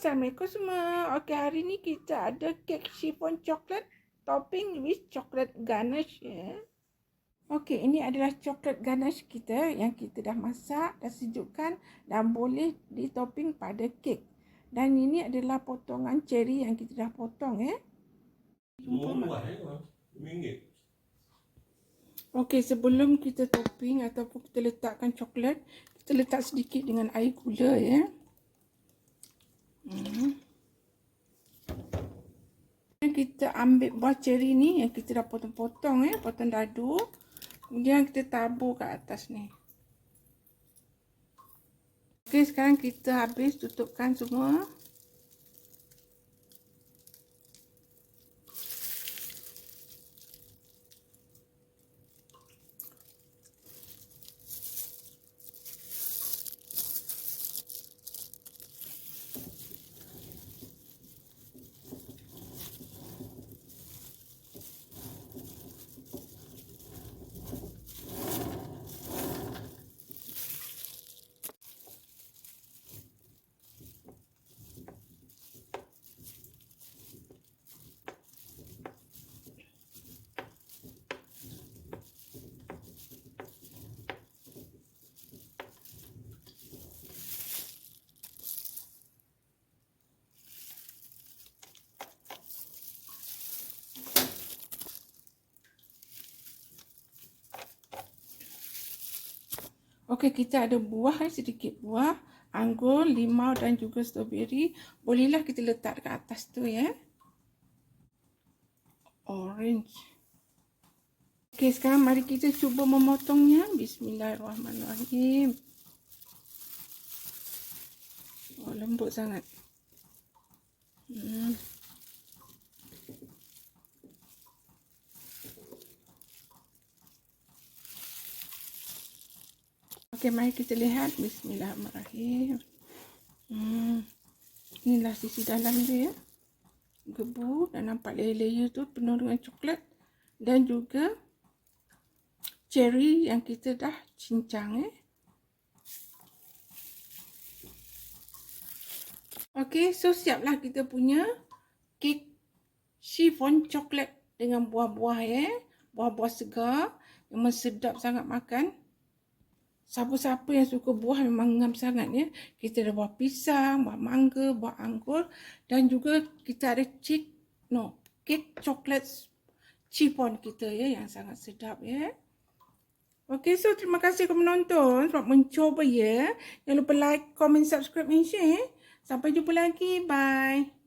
Assalamualaikum semua. Okey, hari ni kita ada kek chiffon coklat topping with chocolate ganache ya. Okey, ini adalah coklat ganache kita yang kita dah masak, dah sejukkan dan boleh ditopping pada kek. Dan ini adalah potongan cherry yang kita dah potong ya. Murah eh bang. RM5. Okey, sebelum kita topping ataupun kita letakkan coklat, kita letak sedikit dengan air gula ya. Hmm. Kita ambil buah ceri ni yang kita dah potong-potong ya, potong dadu. Kemudian kita tabur kat atas ni. Okey, sekarang kita habis tutupkan semua. Okey, kita ada buah eh, sedikit buah, anggur, limau dan juga strawberry. Bolehlah kita letak dekat atas tu ya. Orange. Okey, sekarang mari kita cuba memotongnya. Bismillahirrahmanirrahim. Oh, lembut sangat. Hmm. Okey, mari kita lihat. Bismillahirrahmanirrahim. Hmm. Inilah sisi dalam dia. Gebu dan nampak layer-layer tu penuh dengan coklat. Dan juga cherry yang kita dah cincang eh. Okey, so siaplah kita punya kek chiffon coklat dengan buah-buah ya. Buah-buah segar. Memang sedap sangat makan. Siapa-siapa yang suka buah memang ngam sangat ya. Kita ada buah pisang, buah mangga, buah anggur dan juga kita ada cik no, kek coklat chiffon kita ya yang sangat sedap ya. Okay, so terima kasih kepada menonton sebab mencuba ya. Jangan lupa like, comment, subscribe dan share. Sampai jumpa lagi. Bye.